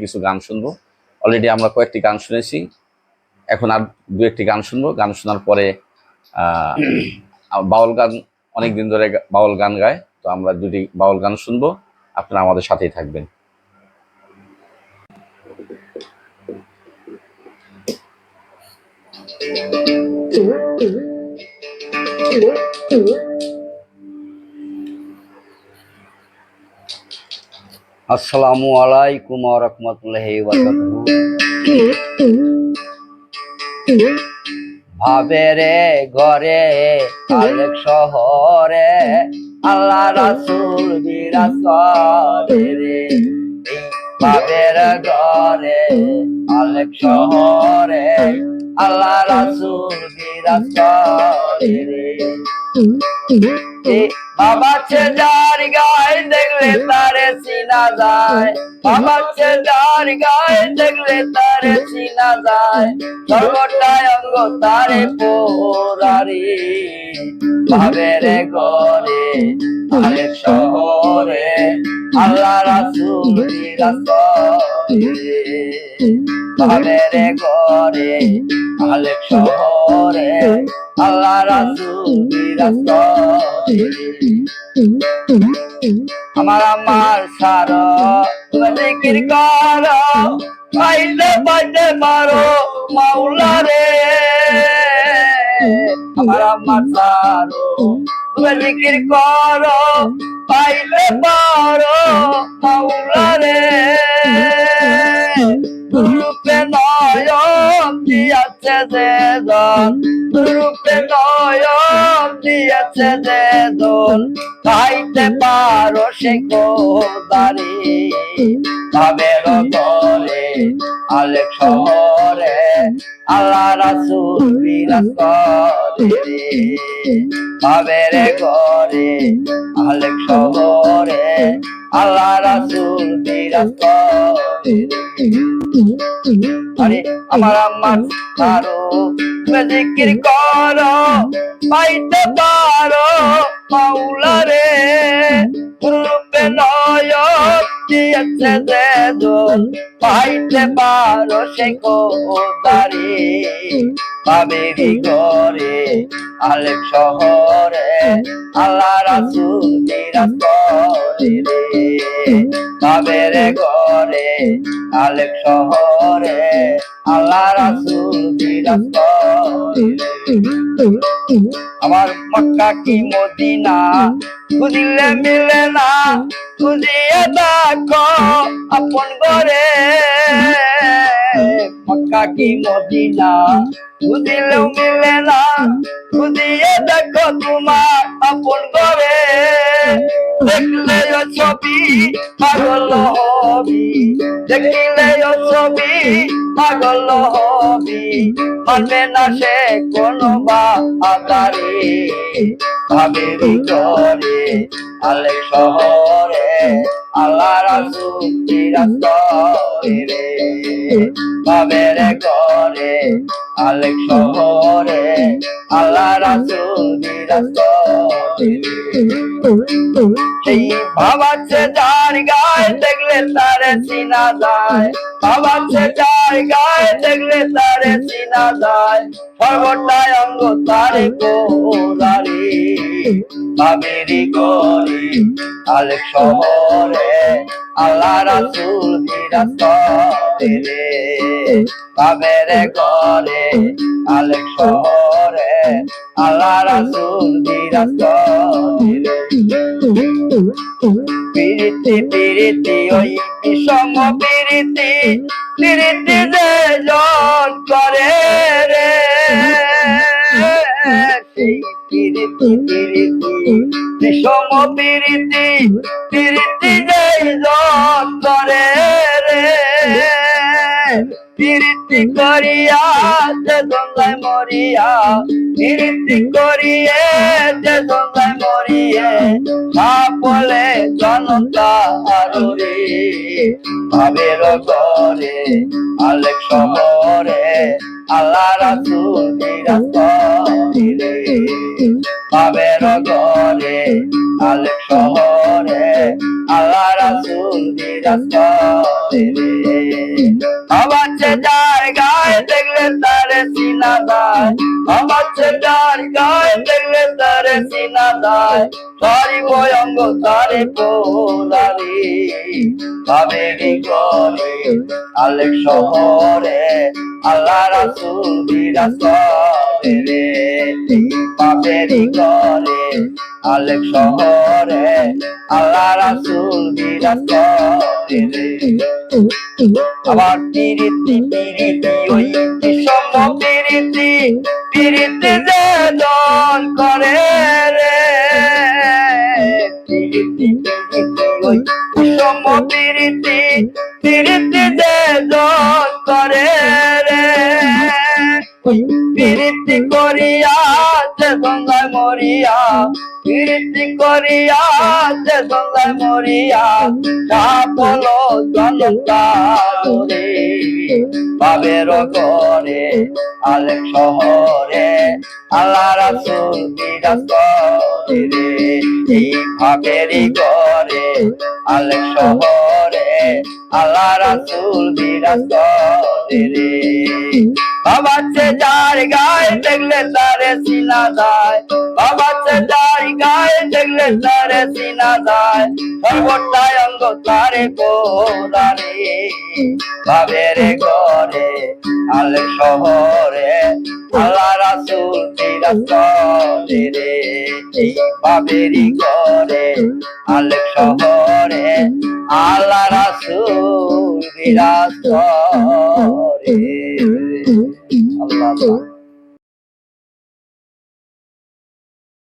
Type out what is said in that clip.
কিছু গান শুনব। অলরেডি আমরা কয়েকটি গান শুনেছি। এখন আর দু একটি গান শুনব। গান শোনার পরে বাউল গান অনেক দিন ধরে বাউল গান গায়। তো আমরা দুটি বাউল গান শুনব। আপনারা আমাদের সাথেই থাকবেন। আসসালামু আলাইকুম রাহমাতুল্লাহি ওয়া বারাকাতুহু। ভাবে রে ঘরে, আলেক শহরে, আল্লাহ রাসূল বিরাসরে রে। ভাবের ঘরে, আলেক শহরে, আল্লাহ রাসূল রে। বাবা ছেদার গায়ে দেখলে তারে চিনা যায়। বাবা ছেদার গায়ে দেখলে তারে চিনা যায়। সর্বটাই অঙ্গ তারে পোরারি ভাবের ঘরে আরেক শহরে, আল্লাহ রাসূল ভাবের ঘরে আলেক শহরে, আল্লাহ রাসূল রাসূলে আমার আমার সার জিকির কর। পাইতে পাইতে মারো মাওলা রে আমার আমার সার জিকির কর। পাইতে পারো মাওলা রে রূপে নয়ন দিয়াছে যে দিয়াছে যে জন খাইতে পারো সে গোদারি ভাবের তরে আলেক শহরে, আল্লাহ রাসূল বিরাজ করে ভাবের ঘরে আলেক শহরে, আল্লাহ রাসূল বিরাজ করে। আরে, আমার আমার কারও জিকির করো, পাইতে পারো মাওলা রে রূপে নয়ন দিয়েছে যে দোল পাইতে পারো সে কোদারি। বাবেরি ঘরে আলেক শহরে, আল্লাহ রাসূল বিরাজ করে রে। বাবের ঘরে আলেক শহরে, আল্লাহ রাসূল বিরাজ করে আমার মক্কা কি মদিনা? খুঁজিলে মিলে না, খুঁজিয়ে দেখো আপন ঘরে। মক্কা কি মদিনা? খুঁজিলেও মিলে না, খুঁজিয়ে দেখো তোমার আপন ঘরে। দেখলে ছবি, পাগল হবি, দেখলে ছবি পাগল হবি। মানবে না সে কোনো বা আদারি ভাবেরি করে আলে শহরে আল্লাহ রাসূল বিরাজ করে রে ভাবের করে আলে শহরে আল্লাহ রাসূল সেই বাবাচ্ছে যার গায়ে দেখলে তারে চিনা যায় বাবাচ্ছে যার গায়ে দেখলে তারে চিনা যায় সর্বটাই অঙ্গ তারে বাবেরি গরি আলেক শহরে আল্লাহ রাসূল করে রে বাবের ঘরে আলেক শহরে আল্লাহ রাসূল করে রে পিরিতি পিরিতি, ওই বিষম পিরিতি পিরিতি যে জন করে রে। সেই পিরিতি বিষম পিরিতি পিরিতি যে জন করে রে। পিরিতি করিয়া যে দঙ্গায় মরিয়া পিরিতি করিয়ে যে দঙ্গায় মরিয়ে। বলে জনতা আরুরে ভাবের ঘরে আলেক শহরে আল্লাহ রাসূল রে ভাবের ঘরে আলেক শহরে আল্লাহ রাসূল বিরাজ করে রে আমার যার দেখলে তারে সিনা দায় আমার শহরে আল্লাহ রাসুল বিরাজ করে পাপেরি করে আলেক শহরে আল্লাহ রাসুল বিরাজ করে রে আবার পিরিতি পিরিতি, ওই বিষম পিরিতি? পিরিতি যে দল করে রে। কুসুম পিড়িতে যে দল করে পিরিতি করিয়া যে গঙ্গায় মরিয়া পিরিতি করিয়া যে গঙ্গায় মরিয়া সাফল জনতা রে। বাবের করে আলেক শহরে আল্লাহ রাসুল করে আলেক শহরে আল্লাহ রাসুল বিরাজ রে বাবা যার গায়ে দেখলে তারে সিনা দায় বাবা সে যার গায়ে দেখলে তারে সিনা দায় সর্বটাই অঙ্গ তারে কোলারে বাবের ঘরে আল শহরে, আল্লাহ রাসুল করে রে। এই বাবেরই ঘরে আল শহরে, আল্লাহ রাসুল বিরাজ করে আল্লাহ